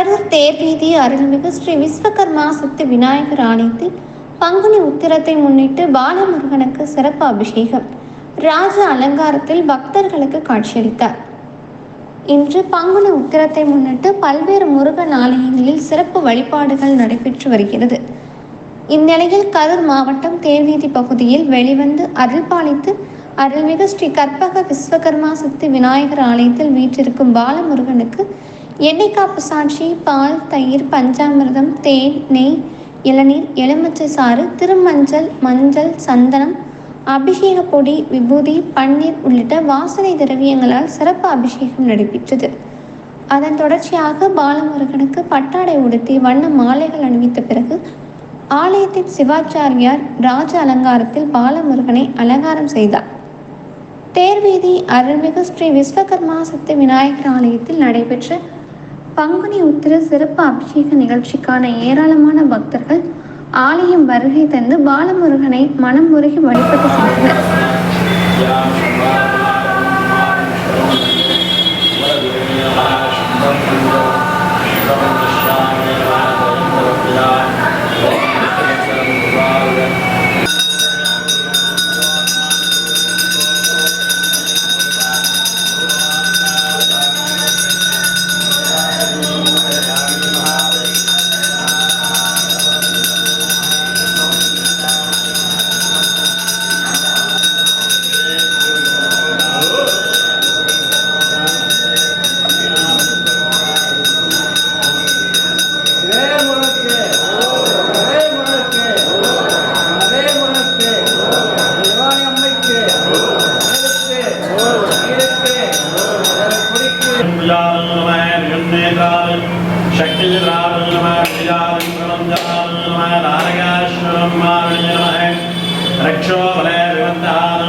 கரூர் தேர்வீதி அருள்மிகு ஸ்ரீ விஸ்வகர்மா சக்தி விநாயகர் ஆலயத்தில் பங்குனி உத்திரத்தை முன்னிட்டு பாலமுருகனுக்கு சிறப்பு அபிஷேகம். ராஜ அலங்காரத்தில் பக்தர்களுக்கு காட்சியளித்தார். இன்று பங்குனி உத்திரத்தை முன்னிட்டு பல்வேறு முருகன் ஆலயங்களில் சிறப்பு வழிபாடுகள் நடைபெற்று வருகிறது. இந்நிலையில் கரூர் மாவட்டம் தேர்வீதி பகுதியில் வெளிவந்து அருள்பாலித்து அருள்மிகு ஸ்ரீ கற்பக விஸ்வகர்மா சக்தி விநாயகர் ஆலயத்தில் வீற்றிருக்கும் பாலமுருகனுக்கு எண்ணெய் காப்பு சாட்சி பால் தயிர் பஞ்சாமிர்தம் தேன் நெய் இளநீர் எலுமிச்சை சாறு திருமஞ்சள் மஞ்சள் சந்தனம் அபிஷேக பொடி விபூதி பன்னீர் உள்ளிட்ட வாசனை திரவியங்களால் சிறப்பு அபிஷேகம் நடைபெற்றது. அதன் தொடர்ச்சியாக பாலமுருகனுக்கு பட்டாடை உடுத்தி வண்ண மாலைகள் அணிவித்த பிறகு ஆலயத்தின் சிவாச்சாரியார் ராஜ அலங்காரத்தில் பாலமுருகனை அலங்காரம் செய்தார். தேர்வீதி அருள்மிகு ஸ்ரீ விஸ்வகர்மா சக்தி விநாயகர் ஆலயத்தில் நடைபெற்ற பங்குனி உத்திர சிறப்பு அபிஷேக நிகழ்ச்சிக்கான ஏராளமான பக்தர்கள் ஆலயம் வருகை தந்து பாலமுருகனை மனம் உருகி வழிபட்டு சென்றனர் அதே Rakshavalaya Vivantahana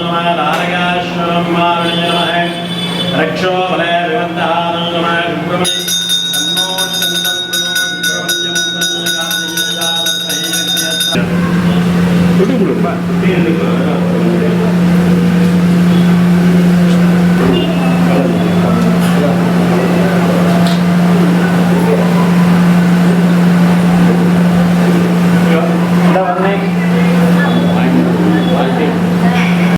Namaya Rakshavalaya Vivantahana Namaya 不对 lượng?